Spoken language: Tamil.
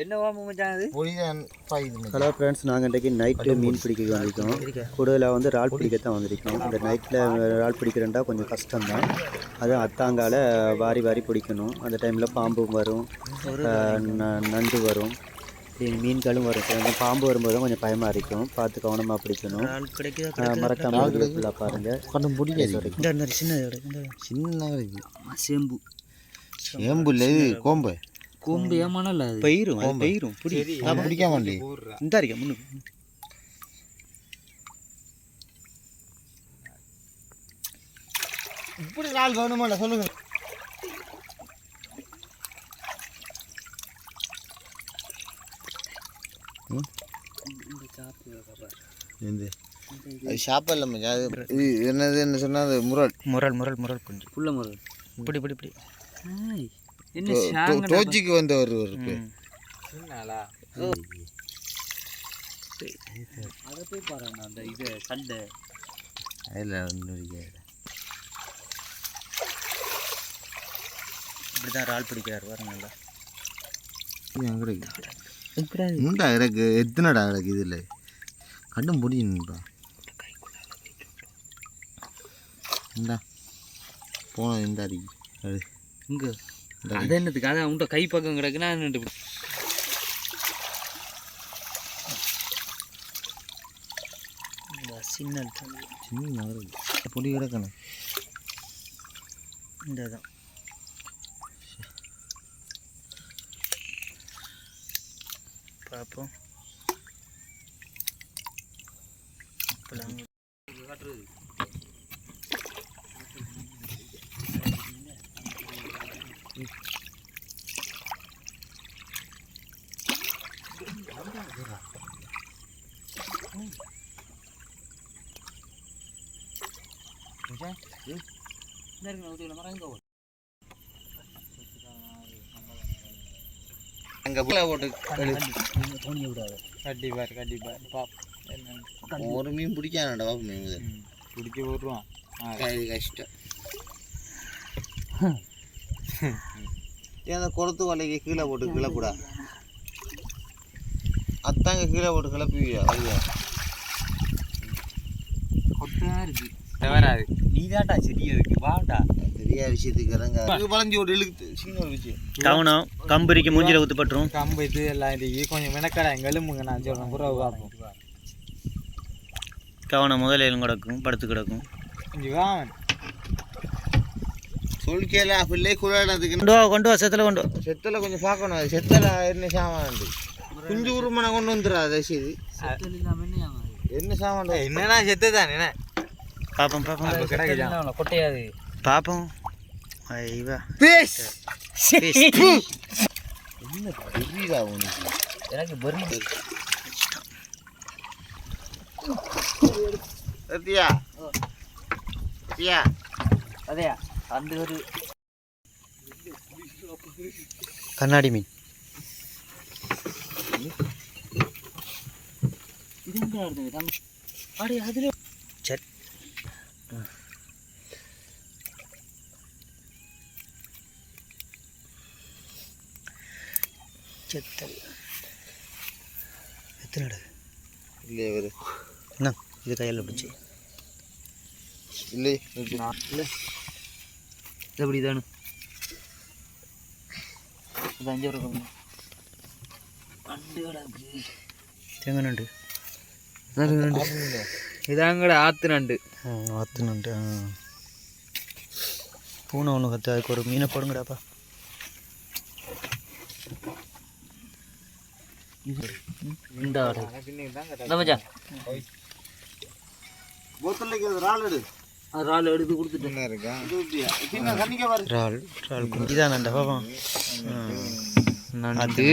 என்னவா ஹலோ ஃப்ரெண்ட்ஸ் நாங்கள் இன்றைக்கி நைட்டு மீன் பிடிக்க வந்திருக்கோம் கூடுதலாக வந்து இறால் பிடிக்கத்தான் வந்திருக்கோம். இந்த நைட்டில் இறால் பிடிக்கிறேன்டா கொஞ்சம் கஷ்டம்தான். அதுவும் அத்தாங்கால வாரி வாரி பிடிக்கணும். அந்த டைமில் பாம்பும் வரும். நண்டு வரும். மீன்களும் வரும். நேரம் பாம்பு வரும்போது கொஞ்சம் பயமாக இருக்கும். பார்த்து கவனமாக பிடிக்கணும். ஆள் கிடைக்குதா. ஆஹ் மறக்காம வீடியோ ஃபுல்லாக பாருங்கள் இந்த சின்ன சேம்பு. ஏம்புல இது கோம்பு. கொம்பு ஏமானல அது? பயிரும் அது பயிரும். பிடி. நான் பிடிக்க மாட்டேன் இந்த இருக்க முன்னுக்கு இப்படி நாள் சொல்லுங்க. எந்த? அது என்னது என்ன சொன்னா அது முரல். முரல் முரல் முரல் கொஞ்சம். புள்ள முரல். இப்படி இப்படி இப்படி தோச்சிக்கு வந்தவர் இருக்கு அதை போய் பாரு அந்த இது சண்டை அதில் இப்படி தான் பிடிக்கிறார் உண்டா எனக்கு எத்தனைடா எனக்கு இதில்? கண்டும் முடியணும்டா இந்தா போன இந்த அது. இங்க. அது என்னத்துக்கு? அதான் உன்ட்ட கை பக்கம் கிடக்குன்னா நின்று சின்ன சின்ன பொடி கிடக்கணும். இந்த தான் பார்ப்போம். இப்பலாம் இந்த இருக்கு ஊற்றில மரம் எங்கே அங்கே போட்டு தோணிய விடாது கண்டிப்பாக கண்டிப்பாக பாப் ஒரு மீன் பிடிக்கானடா பாப்பு மீன் இது. பிடிச்சி விட்ருவான் இது கஷ்டம் ஏன் அந்த குளத்து வலைக்கு கீழே போட்டு கிளப்புடா அத்தாங்க கீழே போட்டு கிளப்புவியா? ஐயா. கொட்டா இருக்கு வராது நீ தான்டா சரி அதுக்கு வாடா. பெரிய விஷயத்துக்கு இறங்க இது வளைஞ்சு ஒரு இழுக்கு சின்ன ஒரு விஷயம். கவனம் கம்பரிக்கு மூஞ்சில ஊத்துப்பட்டுரும் கம்பு இது எல்லாம் இருக்கு கொஞ்சம் மெனக்கடா எங்க எலும்புங்க நான் சொல்றேன். புறவு பார்ப்போம் கவனம் முதலையிலும் கிடக்கும் படுத்து கிடக்கும். சொல்லிக்கல பிள்ளை குழாடத்துக்கு கொண்டு வா கொண்டு வா செத்துல கொண்டு செத்தல கொஞ்சம் பார்க்கணும் அது செத்தல என்ன சாமான் குஞ்சு உருமனை கொண்டு வந்துடாது சரி என்ன சாமான்? என்னன்னா செத்து தான் என்ன? பாப்போம் பாப்போம். கொட்டையாது. பாப்போம். ஐவா. பேஸ்! என்ன புரியுதா உனக்கு? எனக்கு அதையா அந்த ஒரு கண்ணாடி மீன். இது எத்தனை இல்லையே வேறு. என்ன? இது கையில் பிடிச்சி. இல்லை. இது எப்படி ஆத்து நண்டு ஆற்று நண்டு ஆ பூனை ஒன்று கற்று அதுக்கு ஒரு மீனை போடுங்கடாப்பா இந்த ஆடு மச்சான் எடு அது எடுத்து இருக்கா இறால் இறால் குஞ்சு தான் பாப்போம் நண்டு